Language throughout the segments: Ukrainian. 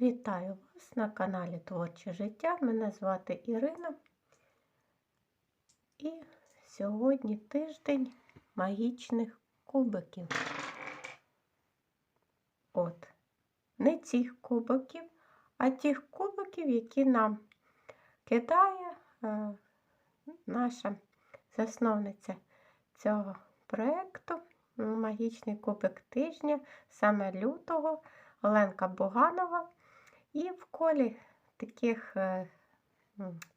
Вітаю вас на каналі Творче життя. Мене звати Ірина. І сьогодні тиждень магічних кубиків. От, не цих кубиків, а тих кубиків, які нам кидає е, наша засновниця цього проєкту Магічний кубик тижня, саме лютого, Оленка Буганова. І в колі таких е,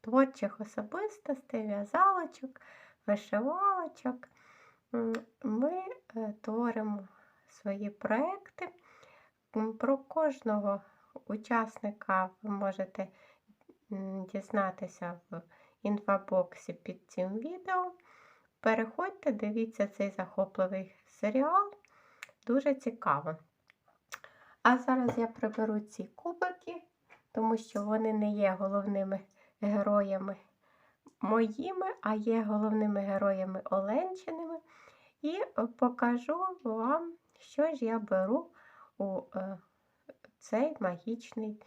творчих особистостей, в'язалочок, вишивалочок ми е, творимо свої проекти. Про кожного учасника ви можете дізнатися в інфобоксі під цим відео. Переходьте, дивіться цей захопливий серіал. Дуже цікаво. А зараз я приберу ці кубики, тому що вони не є головними героями моїми, а є головними героями Оленчиними. І покажу вам, що ж я беру у е, цей магічний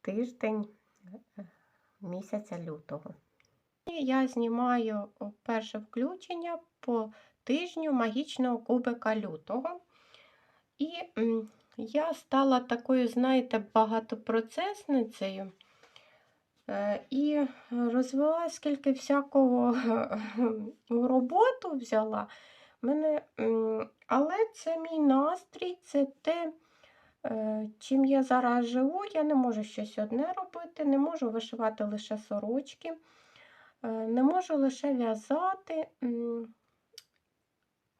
тиждень е, місяця лютого. І я знімаю перше включення по тижню магічного кубика лютого. І я стала такою, знаєте, багатопроцесницею. Е, І розвела скільки всякого роботу взяла. Мене, але це мій настрій, це те, е, чим я зараз живу. Я не можу щось одне робити, не можу вишивати лише сорочки, е, не можу лише в'язати.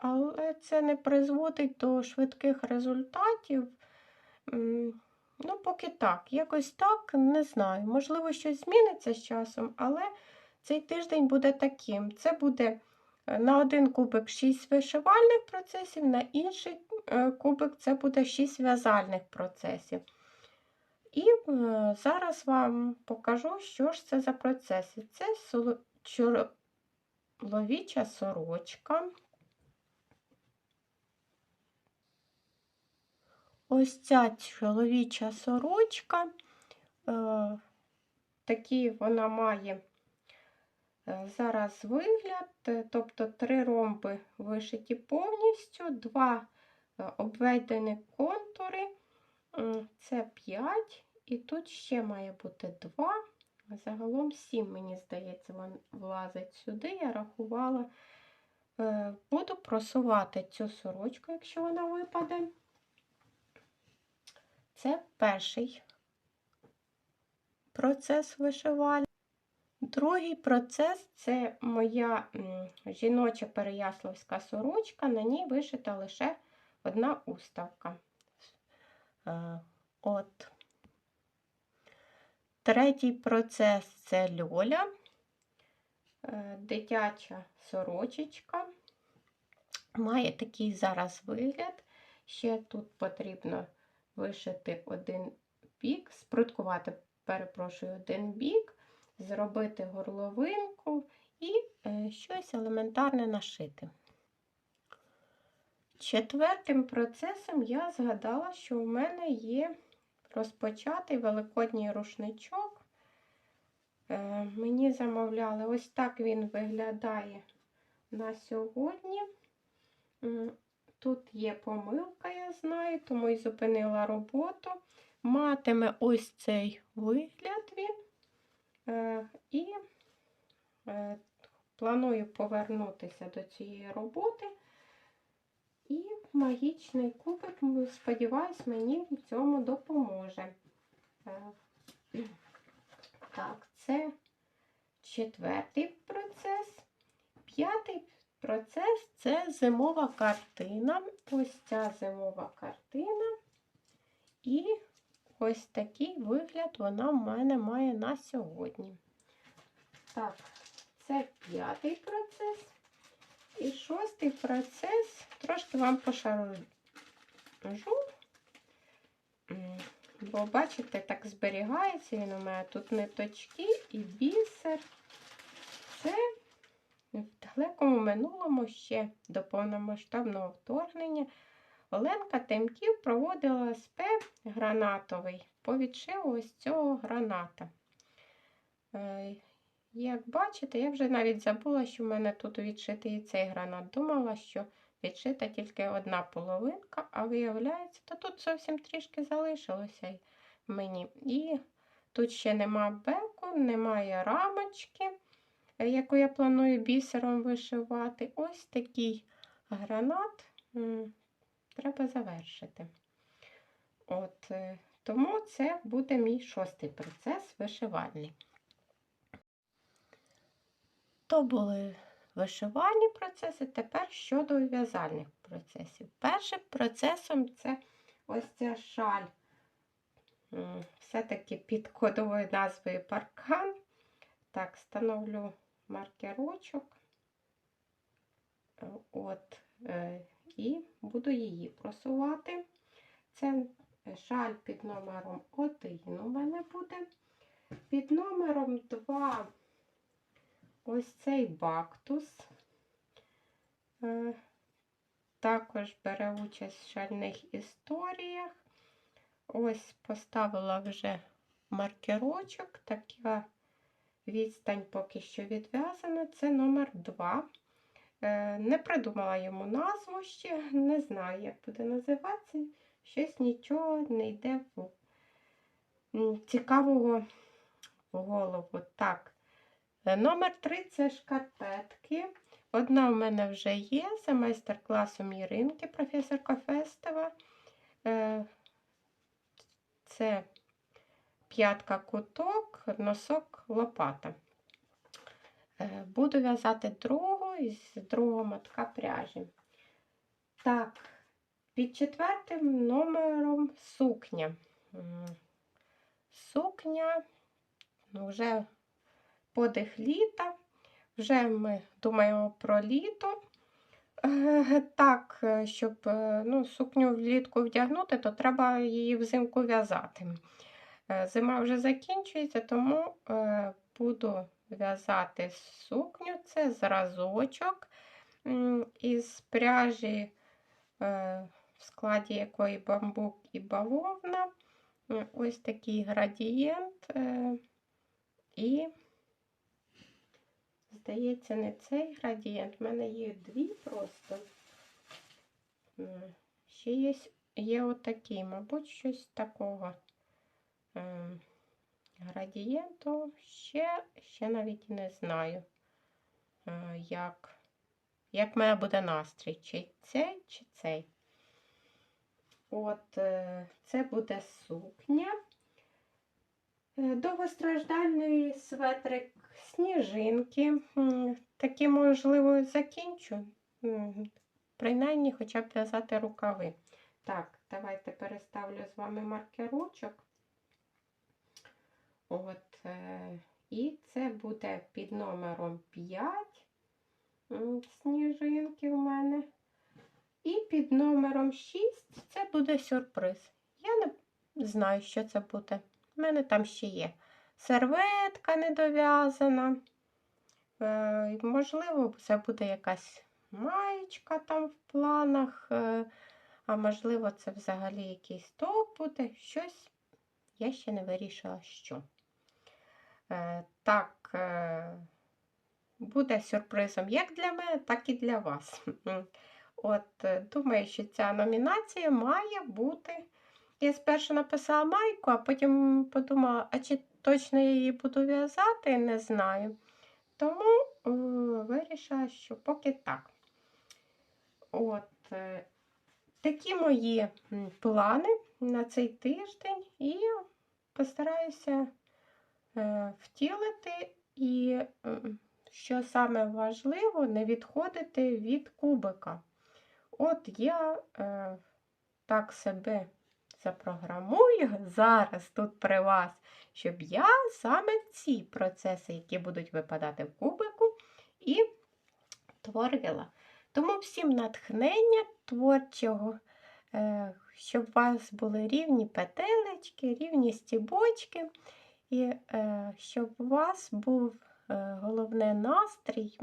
Але це не призводить до швидких результатів. Ну, поки так, якось так, не знаю. Можливо, щось зміниться з часом, але цей тиждень буде таким. Це буде е, на один кубик 6 вишивальних процесів, на інший е, кубик це буде 6 в'язальних процесів. І е, зараз вам покажу, що ж це за процеси. Це чоловіча сорочка. Ось ця чоловіча сорочка, е, такий вона має е, зараз вигляд, е, тобто три ромби вишиті повністю, два обведені контури, це 5, і тут ще має бути 2, а загалом 7, мені здається, влазить сюди. Я рахувала, буду просувати цю сорочку, якщо вона випаде. Це перший процес вишивання. Другий процес це моя жіноча переяславська сорочка, на ній вишита лише одна уставка. Е, От. Третій процес це льоля, е, дитяча сорочечка. Має такий зараз вигляд. Ще тут потрібно вишити один бік, спруткувати, перепрошую, один бік, зробити горловинку і е, щось елементарне нашити. Четвертим процесом я згадала, що у мене є розпочатий великодній рушничок. Е, мені замовляли, ось так він виглядає на сьогодні. Тут є помилка, я знаю, тому і зупинила роботу. Матиме ось цей вигляд він. Е, і е, планую повернутися до цієї роботи. І магічний кубик, сподіваюсь, мені в цьому допоможе. Е, Так, це четвертий процес. П'ятий процес це зимова картина. Ось ця зимова картина. І ось такий вигляд вона в мене має на сьогодні. Так, це п'ятий процес. І шостий процес, трошки вам пошаржу, бо, бачите, так зберігається він у мене. Тут ниточки і бісер. Це в далекому минулому ще до повномасштабного вторгнення Оленка Темків проводила СП гранатовий по відшиву ось цього граната. Е, Як бачите, я вже навіть забула, що в мене тут відшитий цей гранат. Думала, що відшита тільки одна половинка, а виявляється, то тут зовсім трішки залишилося мені. І тут ще нема беку, немає рамочки, яку я планую бісером вишивати. Ось такий гранат треба завершити. От, е, тому це буде мій шостий процес вишивальний. То були вишивальні процеси, тепер щодо в'язальних процесів. Першим процесом це ось ця шаль. Все-таки під кодовою назвою паркан. Так, становлю маркерочок. Е, От, е, і буду її просувати. Це шаль під номером 1 у мене буде. Під номером 2 ось цей бактус. Е, Також бере участь в шальних історіях. Ось поставила вже маркерочок, така відстань поки що відв'язана. Це номер 2. Е, Не придумала йому назву ще, не знаю, як буде називатися. Щось нічого не йде в цікавого в голову. Так. Е, Номер 3 це шкарпетки. Одна в мене вже є за майстер-класом Іринки, професорка Фестова. Е, Це п'ятка куток, носок лопата. Е, Буду в'язати другу із другого мотка пряжі. Так, під четвертим номером сукня. Сукня ну, вже подих літа. Вже ми думаємо про літо. Е, Так, е, щоб ну, сукню влітку вдягнути, то треба її взимку в'язати. Е, Зима вже закінчується, тому е, буду в'язати сукню. Це зразочок із пряжі, е, в складі якої бамбук і бавовна. Ось такий градієнт. І Здається, не цей градієнт. У мене є дві просто. Ще є, є отакий, мабуть, щось такого градієнту. Ще, ще навіть не знаю, е, як, як мене буде настрій, чи цей, чи цей. От, е, це буде сукня. Е, Довгостраждальний светрик сніжинки. М, Таки, можливо, закінчу. Принаймні, хоча б в'язати рукави. Так, давайте переставлю з вами маркерочок. От, е, і це буде під номером 5 сніжинки у мене. І під номером 6 це буде сюрприз. Я не знаю, що це буде. У мене там ще є серветка недов'язана. Е, можливо, це буде якась маєчка там в планах, е, а можливо, це взагалі якийсь топ буде. Щось я ще не вирішила, що. Е, так, е, буде сюрпризом як для мене, так і для вас. От, е, думаю, що ця номінація має бути. Я спершу написала майку, а потім подумала, а чи точно я її буду в'язати, не знаю. Тому е, вирішила, що поки так. От такі мої плани на цей тиждень, і постараюся втілити, і, що саме важливо, не відходити від кубика. От я е, так себе запрограмую зараз тут при вас, щоб я саме ці процеси, які будуть випадати в кубику, і творила. Тому всім натхнення творчого, е, щоб у вас були рівні петелечки, рівні стібочки, і е, щоб у вас був е, головне настрій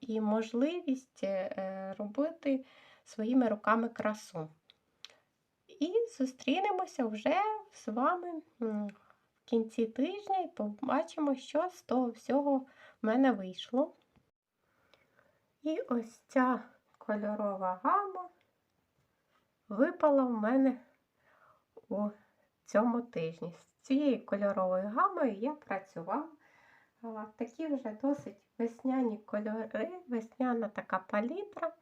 і можливість е, робити своїми руками красу. і зустрінемося вже з вами в кінці тижня і побачимо, що з того всього в мене вийшло. І ось ця кольорова гама випала в мене у цьому тижні. З цією кольоровою гамою я працювала. Такі вже досить весняні кольори, весняна така палітра.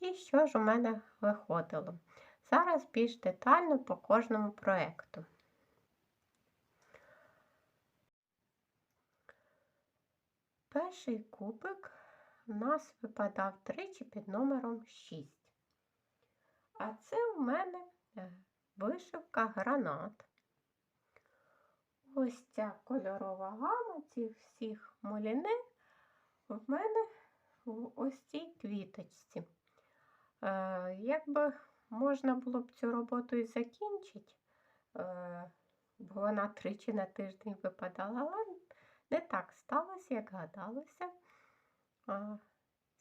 І що ж у мене виходило? Зараз більш детально по кожному проєкту. Перший кубик у нас випадав тричі під номером 6. А це у мене е, вишивка гранат. Ось ця кольорова гама цих всіх муліне в мене в ось цій квіточці. Е, Якби можна було б цю роботу і закінчити, е, бо вона тричі на тиждень випадала, але не так сталося, як гадалося. А,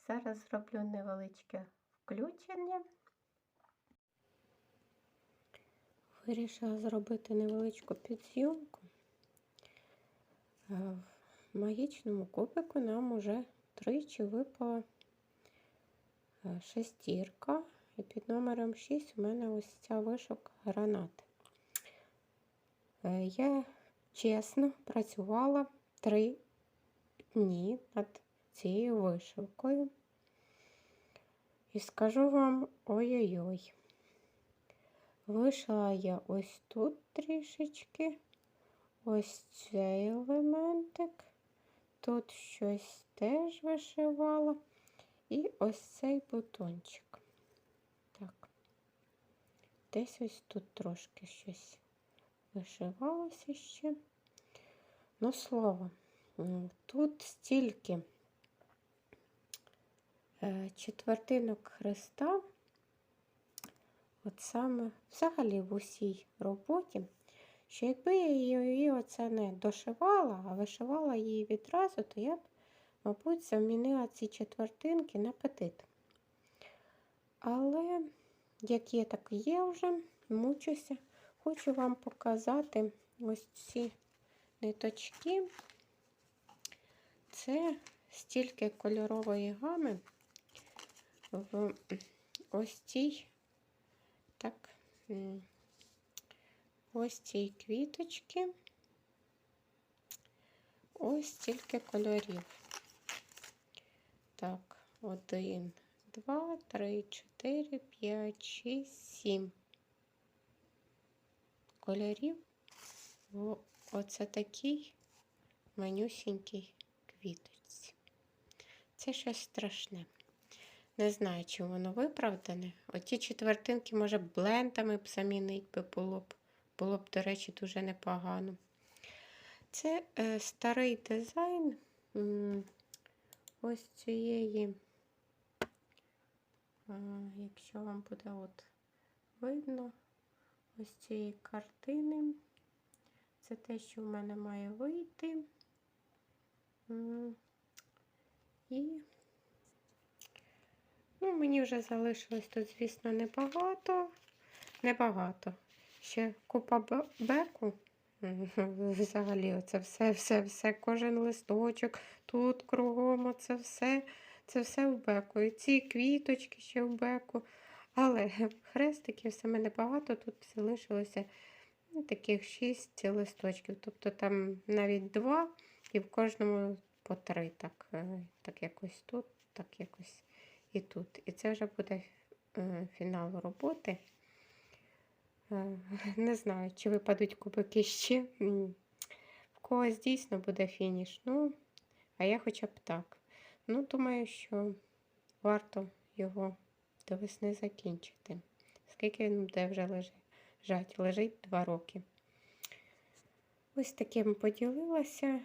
Зараз зроблю невеличке включення. Вирішила зробити невеличку підзйомку. Е, В магічному кубику нам уже тричі випала е, шестірка. І під номером 6 у мене ось ця вишивка гранати. Е, Я чесно працювала три дні над цією вишивкою. І скажу вам ой-ой-ой. Вишила я ось тут трішечки, ось цей елементик. Тут щось теж вишивала. І ось цей бутончик. Так, десь ось тут трошки щось вишивалося ще. Ну, слово, тут стільки е, четвертинок хреста, от саме взагалі в усій роботі, що якби я її оце не дошивала, а вишивала її відразу, то я б, мабуть, замінила ці четвертинки на петит. Але, як є, так і є вже, мучуся. Хочу вам показати ось ці ниточки. Це стільки кольорової гами в ось цій, так, ось цій квіточки, ось стільки кольорів. Так, один, два, три, чотири, п'ять, шість, сім кольорів. в Оце такий манюсінький квіточці. Це щось страшне. Не знаю, чи воно виправдане. Оті четвертинки, може, блентами б замінити би було б. Було б, до речі, дуже непогано. Це е, старий дизайн ось цієї, а, якщо вам буде от видно, ось цієї картини. Це те, що в мене має вийти. І ну, мені вже залишилось тут, звісно, небагато. Небагато. Ще купа бе- беку. Взагалі, оце все, все, все, кожен листочок, тут кругом, оце все, це все в беку. І ці квіточки ще в беку. Але хрестиків саме небагато, тут залишилося ну, таких шість листочків. Тобто там навіть два, і в кожному по три. Так, е, так якось тут, так якось і тут. І це вже буде е, фінал роботи. Е, Не знаю, чи випадуть кубики ще. В когось дійсно буде фініш. Ну, а я хоча б так. Ну, думаю, що варто його до весни закінчити. Скільки він буде вже лежать? Лежить два роки. Ось таким поділилася,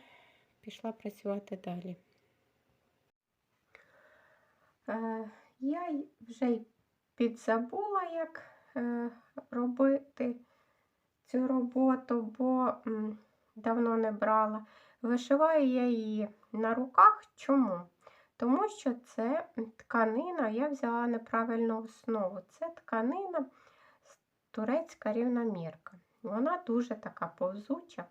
пішла працювати далі. Е, я вже підзабула, як робити цю роботу, бо давно не брала. Вишиваю я її на руках. Чому? Тому що це тканина, я взяла неправильну основу. Це тканина турецька рівномірка. Вона дуже така повзуча.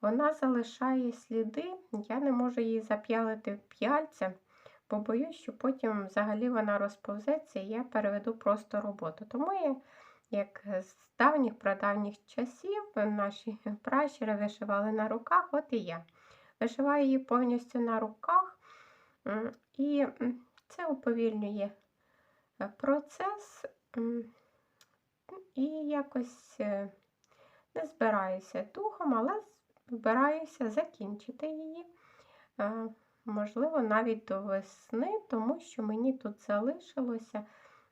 Вона залишає сліди, я не можу її зап'ялити п'яльцем, бо боюсь, що потім взагалі вона розповзеться і я переведу просто роботу. Тому я, як з давніх прадавніх часів, наші пращури вишивали на руках, от і я. Вишиваю її повністю на руках, і це уповільнює е, процес. І якось е, не збираюся духом, але збираюся закінчити її. Можливо, навіть до весни, тому що мені тут залишилося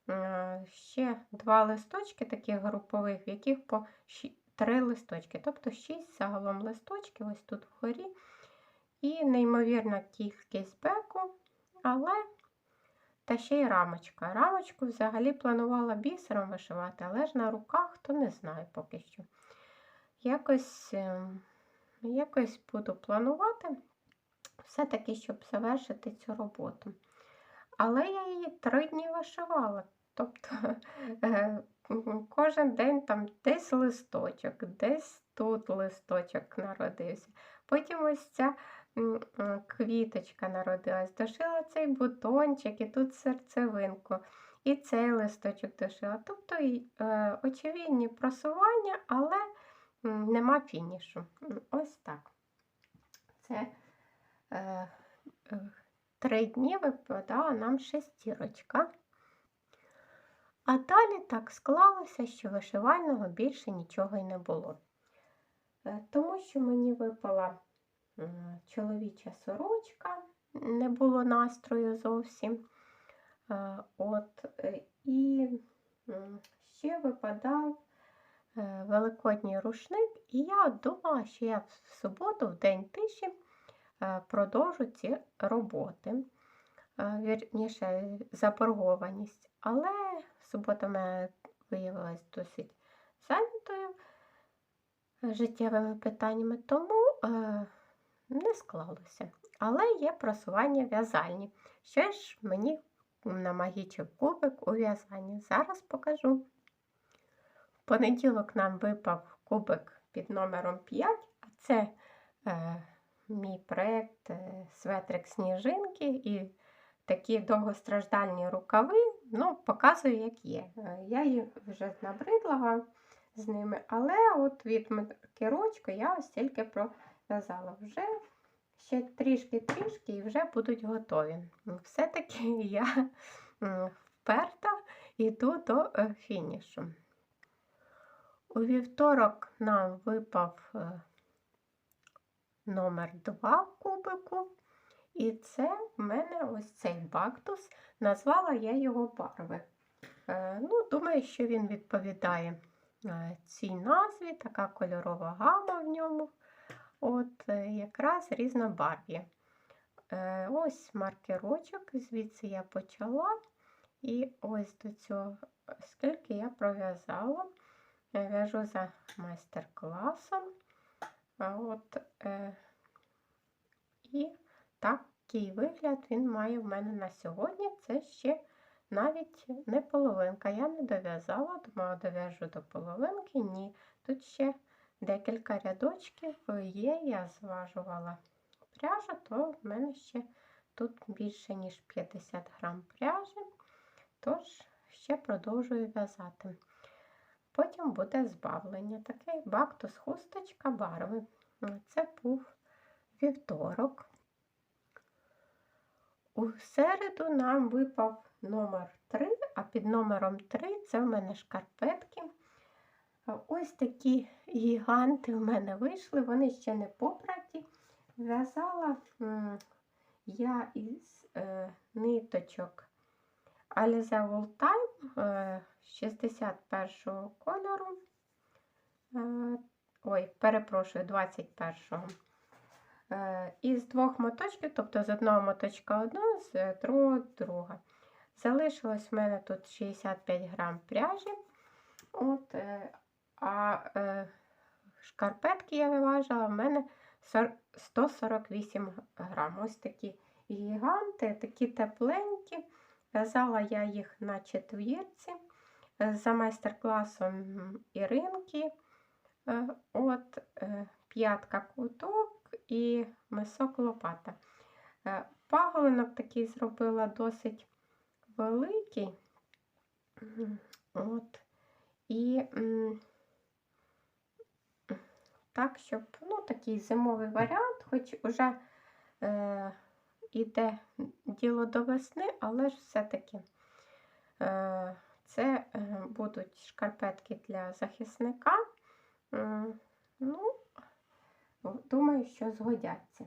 е, ще два листочки таких групових, в яких по три листочки, тобто шість загалом листочків, ось тут вгорі. І неймовірна кількість беку, але та ще й рамочка. Рамочку взагалі планувала бісером вишивати, але ж на руках, то не знаю поки що. Якось, ем, якось буду планувати, все-таки, щоб завершити цю роботу. Але я її три дні вишивала. Тобто е, кожен день там десь листочок, десь тут листочок народився. Потім ось ця м, квіточка народилась. Дошила цей бутончик і тут серцевинку. І цей листочок дошила. Тобто е, очевидні просування, але нема фінішу. Ось так. Це е, е, три дні випадала нам шестірочка. А далі так склалося, що вишивального більше нічого й не було. Е, Тому що мені випала чоловіча сорочка, не було настрою зовсім. От, і ще випадав великодній рушник, і я думала, що я в суботу, в день тиші, продовжу ці роботи. Е, Вірніше, заборгованість. Але субота мене виявилась досить зайнятою е, життєвими питаннями, тому е, не склалося. Але є просування в'язальні. Що ж мені намагічив кубик у в'язанні? Зараз покажу. В понеділок нам випав кубик під номером 5, а це е, мій проєкт е, Светрик Сніжинки і такі довгостраждальні рукави. Ну, показую, як є. Е, Я їх вже набридла вам з ними, але от від керочку я ось тільки пров'язала. Вже ще трішки-трішки і вже будуть готові. Все-таки я вперта йду до е, фінішу. У вівторок нам випав номер 2 кубику. І це в мене ось цей бактус. Назвала я його барви. Е, ну, Думаю, що він відповідає е, цій назві, така кольорова гама в ньому. От е, якраз різнобарв'я. Ось маркерочок, звідси я почала. І ось до цього, скільки я пров'язала, в'яжу за майстер-класом. От, е, і такий вигляд він має в мене на сьогодні. Це ще навіть не половинка. Я не дов'язала, думала, дов'яжу до половинки. Ні. Тут ще декілька рядочків є, я зважувала пряжу, то в мене ще тут більше, ніж 50 грам пряжі. Тож ще продовжую в'язати. Потім буде збавлення. Такий бактус хусточка барви. Це був вівторок. У середу нам випав номер 3, а під номером 3 це в мене шкарпетки. Ось такі гіганти в мене вийшли, вони ще не попраті. В'язала я із е, ниточок Alize Wool Time е, 61 кольору. Е, ой, перепрошую, 21-го. Е, із двох моточків, тобто з одного моточка одного, з другого друга. Залишилось в мене тут 65 грам пряжі. От, е, а шкарпетки я виважила, в мене 148 грам. Ось такі гіганти, такі тепленькі. В'язала я їх на четвірці. е, за майстер-класом Іринки. Е, От е, п'ятка куток і мисок лопата. Паголинок такий зробила досить великий. От. І так, щоб ну, такий зимовий варіант, хоч уже іде діло до весни, але ж все-таки е, це е, будуть шкарпетки для захисника. Ну, думаю, що згодяться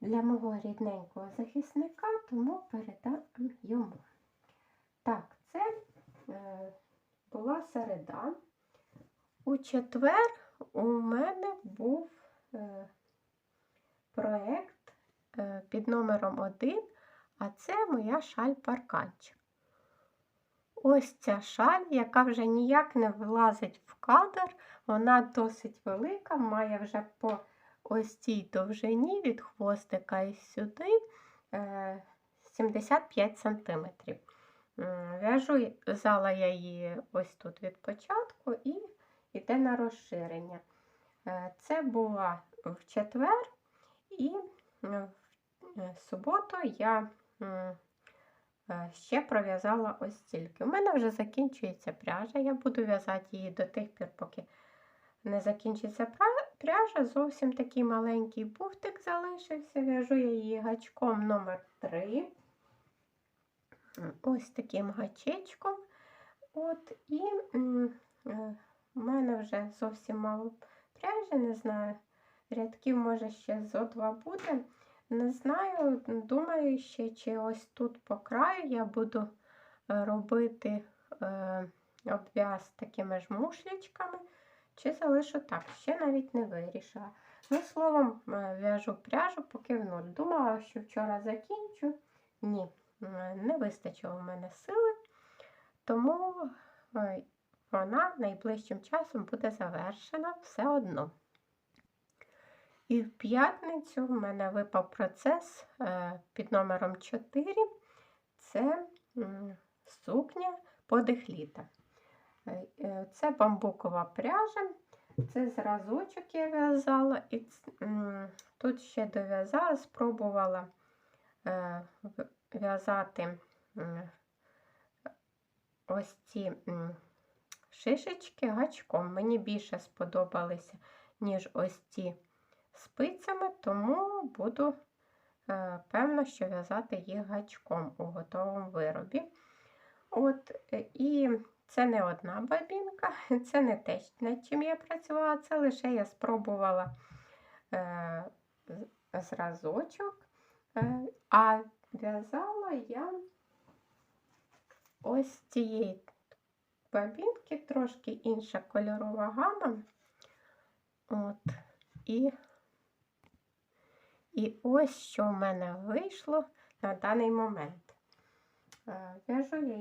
для мого рідненького захисника, тому передам йому. Так, це е, була середа. У четвер у мене був проєкт під номером 1, а це моя шаль парканчик. Ось ця шаль, яка вже ніяк не влазить в кадр, вона досить велика, має вже по ось цій довжині від хвостика і сюди е, 75 см. В'яжу зала я її ось тут від початку і йде на розширення. Е, Це була в четвер, і е, в е, суботу я е, ще пров'язала ось стільки. У мене вже закінчується пряжа. Я буду в'язати її до тих пір, поки не закінчиться пряжа. Зовсім такий маленький буфтик залишився. В'яжу я її гачком номер 3 ось таким гачечком. От, і е, в мене вже зовсім мало пряжі, не знаю. Рядків, може, ще зо два буде. Не знаю, думаю ще, чи ось тут по краю я буду е, робити е, обв'яз такими ж мушлічками, чи залишу так, ще навіть не вирішила. Ну, словом, е, в'яжу пряжу поки в нуль. Думала, що вчора закінчу. Ні, не вистачило в мене сили, тому е, вона найближчим часом буде завершена все одно. І в п'ятницю в мене випав процес е, під номером 4. Це сукня подих літа. Е, е, Це бамбукова пряжа, це зразочок я в'язала, і тут ще дов'язала, спробувала в'язати ось ці шишечки гачком. Мені більше сподобалися, ніж ось ці спицями, тому буду е, певно, що в'язати їх гачком у готовому виробі. От, е, І це не одна бабінка, це не те, над чим я працювала, це лише я спробувала е, зразочок, е, а в'язала я ось цієї бабінки, трошки інша кольорова гама. От, і і ось що в мене вийшло на даний момент. Е, В'яжу я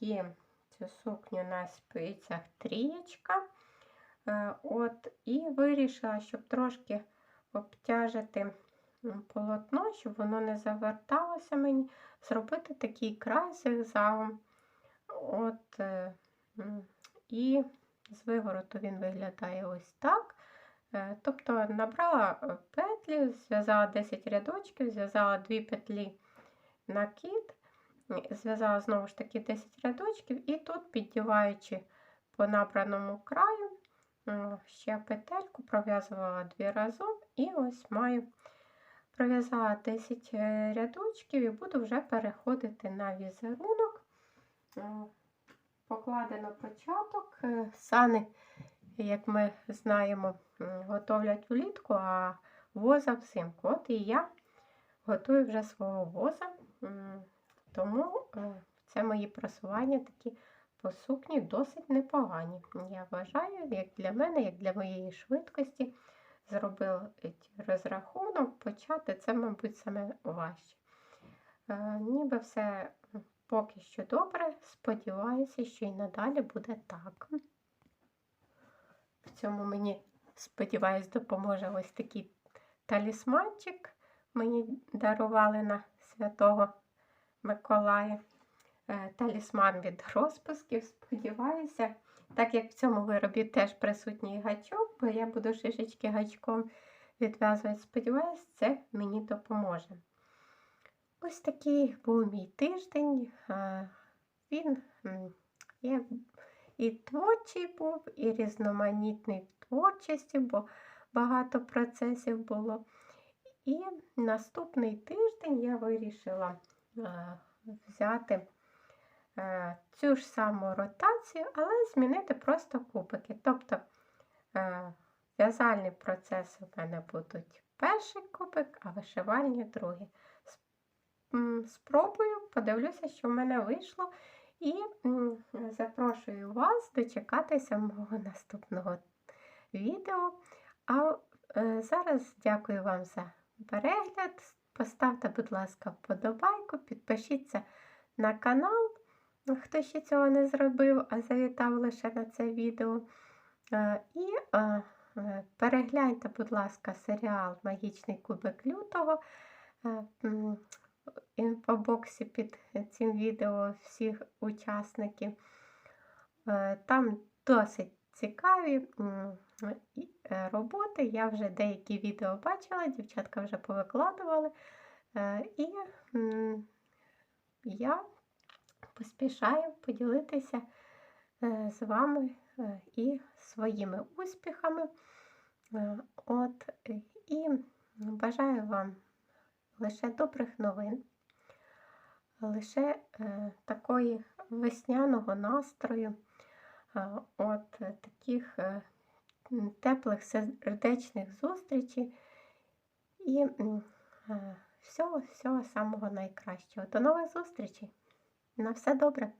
її, цю сукню на спицях трієчка. Е, От, і вирішила, щоб трошки обтяжити полотно, щоб воно не заверталося мені, зробити такий край зигзагом. От, е, і з вивороту він виглядає ось так. Е, Тобто набрала е, петлі, зв'язала 10 рядочків, зв'язала 2 петлі накид, зв'язала знову ж таки 10 рядочків, і тут, піддіваючи по набраному краю, ще петельку пров'язувала дві разом, і ось маю пров'язала 10 е, рядочків і буду вже переходити на візерунок. Покладено початок. Сани, як ми знаємо, готовлять влітку, а воза взимку. От і я готую вже свого воза, тому е, це мої просування такі по сукні досить непогані. Я вважаю, як для мене, як для моєї швидкості, зробити розрахунок, почати це, мабуть, саме важче. Е, Ніби все поки що добре. Сподіваюся, що і надалі буде так. В цьому мені, сподіваюсь, допоможе ось такий талісманчик. Мені дарували на Святого Миколая. е, талісман від розпусків. Сподіваюся, так як в цьому виробі теж присутній гачок, бо я буду шишечки гачком відв'язувати. Сподіваюсь, це мені допоможе. Ось такий був мій тиждень. Е, Він як і творчий був, і різноманітний в творчості, бо багато процесів було. І наступний тиждень я вирішила взяти е, цю ж саму ротацію, але змінити просто кубики. Тобто е, в'язальний процес у мене будуть перший кубик, а вишивальні другий. Спробую, подивлюся, що в мене вийшло. І запрошую вас дочекатися мого наступного відео. А е, зараз дякую вам за перегляд. Поставте, будь ласка, вподобайку, підпишіться на канал, хто ще цього не зробив, а завітав лише на це відео. Е, І е, перегляньте, будь ласка, серіал Магічний кубик лютого. Е, інфобоксі під цим відео всіх учасників. Е, Там досить цікаві е, роботи. Я вже деякі відео бачила, дівчатка вже повикладували. Е, І я поспішаю поділитися е, з вами е, і своїми успіхами. Е, От, е, і бажаю вам лише добрих новин, лише е, такої весняного настрою, е, от е, таких теплих сердечних зустрічей і всього, всього самого найкращого. До нових зустрічей! На все добре!